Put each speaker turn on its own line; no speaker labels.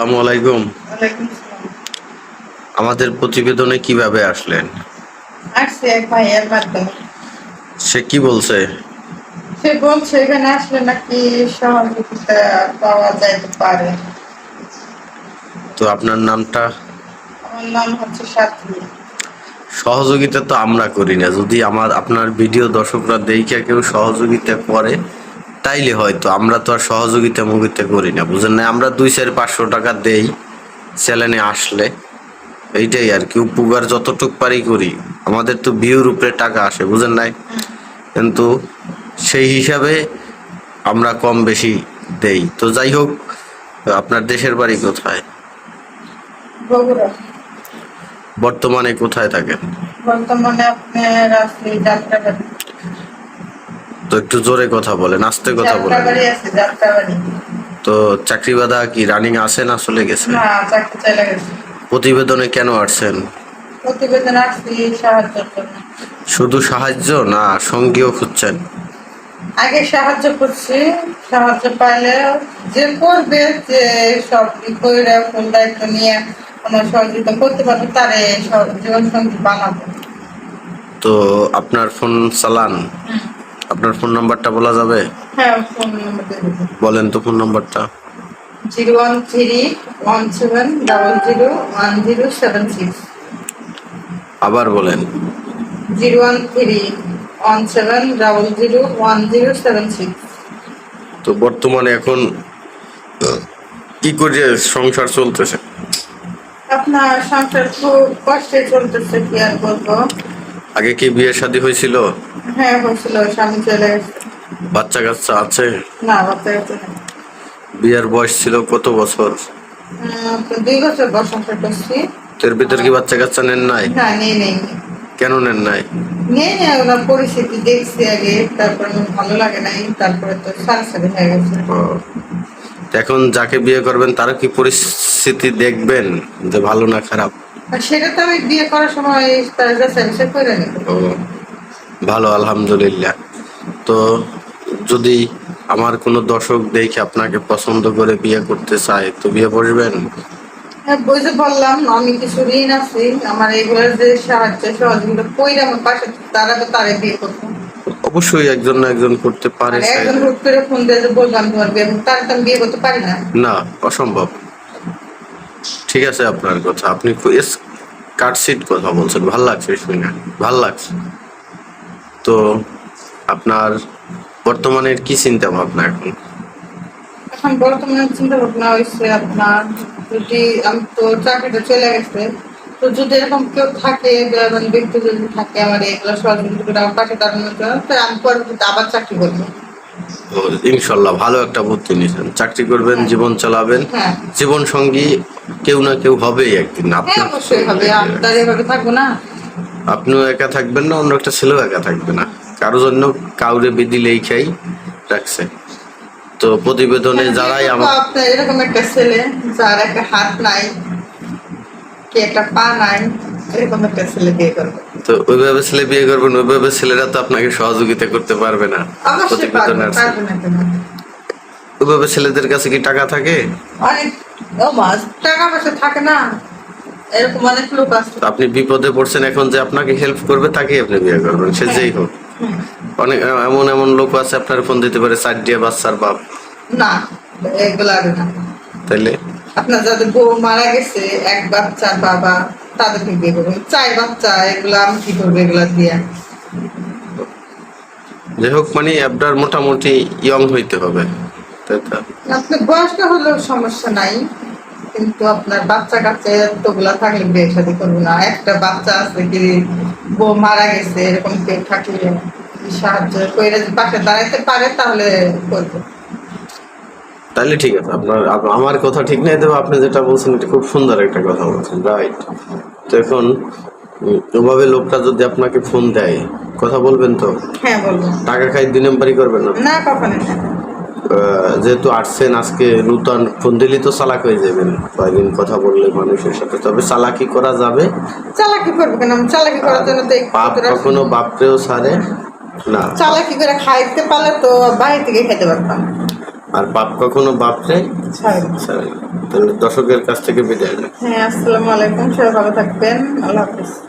আসসালামু আলাইকুম। আমাদের প্রতিবেদনে কীভাবে আসলেন?
আসছে এক ভাইয়ের মাধ্যমে।
সে কি বলছে?
সে বলছে এখানে আসলে নাকি সহযোগিতা পাওয়া যাইতে পারে।
তো আপনার নামটা?
আমার নাম হচ্ছে সাথী।
সহযোগিতা তো আমরা করি না। যদি আমার আপনার ভিডিও দর্শকরা দেখে কেউ সহযোগিতা করে তাইলে হয়তো আমরা তো আর সহযোগিতা মুগিতা করি না বুঝেন না আমরা দুই চার পাঁচশো টাকা দেই চ্যানেলে আসলে। এইটাই আর কি উপকার যতটুক পারি করি। আমাদের তো ভিউর উপরে টাকা আসে বুঝেন নাই? কিন্তু সেই হিসাবে আমরা কম বেশি দেই। তো যাই হোক আপনার দেশের বাড়ি কোথায়? বর্তমানে কোথায় থাকেন?
বর্তমানে আছে যাত্রাবাড়ি
তো একটু জোরে কথা বলেন আস্তে কথা বলেন
যাত্রাবাড়ি
তো চাকরি বাধা কি রানিং আছে না চলে গেছে? প্রতিবেদনে কেন আসছেন? শুধু সাহায্য না সঙ্গীও খুঁজছেন?
আগে সাহায্য করছি সাহায্য পাইলে যে করবে যে সব ফুল দায়িত্ব নিয়ে আমার সহযোগিতা করতে পারবে তারে জীবন সঙ্গী বানাবো।
তো আপনার ফোন চালান? আপনার ফোন নাম্বারটা বলা যাবে?
হ্যাঁ ফোন নম্বর
বলেন তো ফোন নাম্বারটা।
Zero one three one seven double zero one zero seven six.
আবার বলেন।
Zero one three one seven double zero one zero seven six.
তো বর্তমানে এখন কি করে সংসার চলতেছে?
আপনার সংসার খুব কষ্টে চলতেছে কি আর বলব?
আগে কি বিয়ে শাদী হয়েছিল?
হ্যাঁ হয়েছিল স্বামী চলে গেছে।
বাচ্চা কাচ্চা আছে?
না বাচ্চা কাচ্চা নেই।
বিয়ের বয়স ছিল কত বছর?
উম, দুই বছর সংসার করছি
এর ভিতর কি বাচ্চা কাচ্চা নেন নাই?
না নেই নেই
কেন নেন নাই?
নেই নেই ওনার পরিস্থিতি দেখছি আগে তারপরে আমার ভালো লাগে নাই তারপরে তো হয়ে গেছে।
এখন যাকে বিয়ে করবেন তারও কি পরিস্থিতি দেখবেন যে ভালো না খারাপ?
সেটা তো আমি বিয়ে করার সময় তার কাছে করে
ভালো আলহামদুলিল্লাহ। তো যদি আমার কোনো দর্শক দেখে আপনাকে পছন্দ করে বিয়ে করতে চায় তো বিয়ে করবেন
হ্যাঁ বুঝে বললাম আমি কিছু ঋণ আছি। আমার যে সাহায্য সহযোগিতা কইরা আমার পাশে তারা তো তারে বিয়ে করব।
অবশ্যই একজন না একজন করতে পারে
একজন হুট করে ফোন দিয়ে যে বললাম তোমার বিয়ে তার তো বিয়ে করতে পারি না।
না অসম্ভব। ঠিক আছে আপনার কথা। আপনি কাটসিট কথা বলছেন। ভালো লাগছে শুনে। ভালো লাগছে। তো আপনার বর্তমানে কি চিন্তা ভাবনা এখন?
এখন বর্তমানে চিন্তা ভাবনা হয়েছে আপনার যদি আমি তো চাকরিটা চলে গেছে তো যদি এরকম কেউ থাকে দয়াবান ব্যক্তি যদি থাকে আমার এগুলো সহযোগিতা করে আমার পাশে দাঁড়ানোর জন্য তো আমি পরবর্তীতে আবার চাকরি করব।
ইনশাল্লাহ ভালো একটা বুদ্ধি নিয়েছেন। চাকরি করবেন জীবন চালাবেন।
হ্যাঁ।
জীবন সঙ্গী কেউ না কেউ হবেই একদিন
হ্যাঁ অবশ্যই হবে। আর এভাবে থাকব না।
আপনিও একা থাকবেন না অন্য একটা ছেলেও একা থাকবে না। কারও জন্য কাউরে বিধি লেখাই রাখছে। তো প্রতিবেদনে যারাই আমার
এরকম একটা ছেলে যার একটা হাত নাই কি একটা পা নাই এরকম একটা ছেলে বিয়ে করবে।
তো ওইভাবে ছেলে বিয়ে করবেন ওইভাবে ছেলেরা তো আপনাকে সহযোগিতা করতে পারবে না। প্রতিবেদনে ওইভাবে ছেলেদের কাছে কি টাকা থাকে?
অনেক টাকা পয়সা থাকে না। এরকম অনেক লোক আছে।
আপনি বিপদে পড়ছেন এখন যে আপনাকে হেল্প করবে তাকে আপনি বিয়ে করবেন সে যেই হোক। অনেক এমন এমন লোক আছে আপনার ফোন দিতে পারে চার দিয়ে বাচ্চার বাপ।
না এগুলা আর না।
তাইলে?
আপনার যাদের বউ মারা গেছে এক বাচ্চার বাবা তাদেরকে বিয়ে করবেন। চার বাচ্চা এগুলা আমি কি করব এগুলা দিয়ে?
যাই হোক মানে আপনার মোটামুটি ইয়ং হইতে হবে তাই তো?
আপনার বয়সটা হলেও সমস্যা নাই। কিন্তু আপনার বাচ্চা কাচ্চা এতগুলা থাকলে বিয়ে শাদী করব না। একটা বাচ্চা আছে কি বউ মারা গেছে এরকম কেউ থাকলে সাহায্য করে পাশে দাঁড়াইতে পারে তাহলে করব।
তাহলে ঠিক আছে আপনার আমার কথা ঠিক নাই তবে আপনি যেটা বলছেন এটা খুব সুন্দর একটা কথা বলছেন রাইট তো এখন ওভাবে লোকটা যদি আপনাকে ফোন দেয় কথা বলবেন তো?
হ্যাঁ বলব।
টাকা খাই দুই নাম্বারই করবেন না?
না কখনো
যেহেতু আসছেন আজকে নূতন ফোন দিলেই তো চালাক হয়ে যাবেন। কয়েকদিন কথা বললে মানুষের সাথে। তবে চালাকি করা যাবে।
চালাকি করব কেন? আমি চালাকি করার জন্য তো করে-
কখনো বাপরেও ছাড়ে না।
চালাকি করে খাইতে পারলে তো বাইরে থেকে খেতে পারতাম।
আর বাপ কখনো বাপরে। তাহলে দর্শকের কাছ থেকে বিদায়
হ্যাঁ আসসালামু আলাইকুম। সবাই ভালো থাকবেন। আল্লাহ হাফিজ।